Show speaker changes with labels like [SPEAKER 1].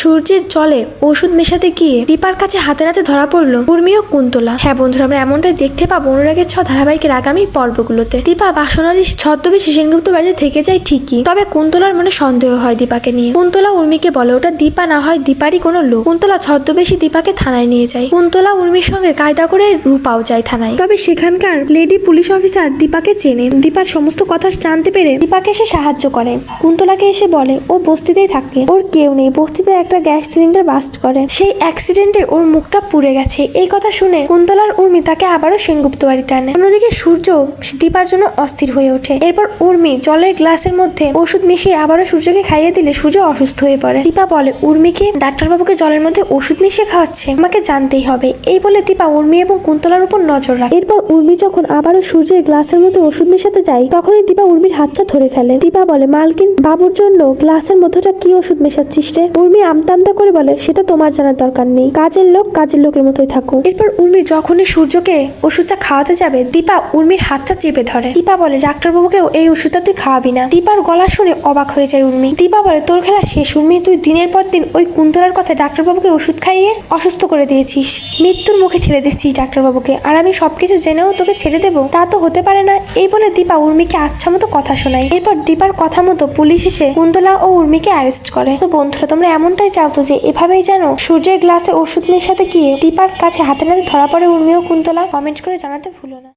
[SPEAKER 1] সূর্যের জলে ওষুধ মেশাতে গিয়ে দীপার কাছে হাতে নাতে ধরা পড়ল উর্মি ও কুন্তলা। হ্যাঁ বন্ধুরা, আমরা এমনটাই দেখতে পাবো অনুরাগের ছ ধারাবাহিকের আগামী পর্বগুলোতে। দীপা বাসনালী ছদ্মবেশী সেনগুপ্ত বাড়িতে থেকে যায় ঠিকই, তবে কুন্তলার মনে সন্দেহ হয় দীপাকে নিয়ে। কুন্তলা উর্মিকে বলে ওটা দীপা না হয় দীপারই কোনো লোক। কুন্তলা ছদ্মবেশী দীপাকে থানায় নিয়ে যায়। কুন্তলা উর্মির সঙ্গে কায়দা করে রূপাও যায় থানায়। তবে সেখানকার লেডি পুলিশ অফিসার দীপাকে চেনে। দীপার সমস্ত কথা জানতে পেরে দীপাকে সে সাহায্য করে। কুন্তলাকে এসে বলে, ও বস্তিতেই থাকে। ওর কেউ নেই। বস্তিতে একটা গ্যাস সিলিন্ডার বাস্ট করে। সেই অ্যাক্সিডেন্টে ওর মুখটা পুড়ে গেছে। এই কথা শুনে কুন্তলার উর্মি তাকে আবারও সেনগুপ্ত বাড়িতে আনে। অন্যদিকে সূর্য দীপার জন্য অস্থির হয়ে ওঠে। এরপর উর্মি জলের গ্লাসের মধ্যে ওষুধ মিশিয়ে আবারও সূর্যকে খাইয়ে দিলে সূর্য অসুস্থ হয়ে পড়ে। দীপা বলে, উর্মিকে ডাক্তারবাবুকে জলের মধ্যে ওষুধ মিশিয়ে খাওয়াচ্ছে। আমাকে জানতেই হবে। এই বলে দীপা উর্মি এবং কুন্তলার উপর নজর রাখে। এরপর উর্মি যখন আবারও সূর্যের গ্লাসের মধ্যে ওষুধ মেশাতে যায়, তখনই দীপা উর্মির হাতটা ধরে ফেলে। দীপা বলে, মালকিন, বাবুর জন্য গ্লাসের মধ্যটা কি ওষুধ মেশাচ্ছিস রে? উর্মি আমতা আমতা করে বলে, সেটা তোমার জানার দরকার নেই। কাজের লোক কাজের লোকের মতোই থাকো এরপর উর্মি যখনই সূর্যকে ওষুধটা খাওয়াতে যাবে, দীপা উর্মির হাতটা চেপে ধরে। দীপা বলে, ডাক্তারবাবুকেও এই ওষুধটা তুই খাওয়াবি না। দীপার গলা শুনে অবাক হয়ে যায় উর্মি। দীপা বলে, তোর খেলা শেষ, উর্মি, তুই দিনের পর দিন ওই কুন্তলার কথা ডাক্তারবাবুকে ওষুধ খাইয়ে অসুস্থ করে দিয়েছিস। মৃত্যুর মুখে ঠেলে দিচ্ছিস ডাক্তারবাবুকে। আর আমি সবকিছু জেনেও তোকে ছেড়ে দেবো? তা তো হতে পারে না। এই বলে দীপা উর্মিকে আচ্ছা মতো কথা শোনায়। এরপর দীপার কথা মতো পুলিশ এসে কুন্তলা ও উর্মিকে অ্যারেস্ট করে। তো বন্ধুরা, তোমরা এমনটাই চাও তো যে এভাবেই যেন সূর্যের গ্লাসে ওষুধ মেশাতে গিয়ে দীপার কাছে হাতে নাতে ধরা পড়ে উর্মি ও কুন্তলা কমেন্ট করে জানাতে ভুলো না।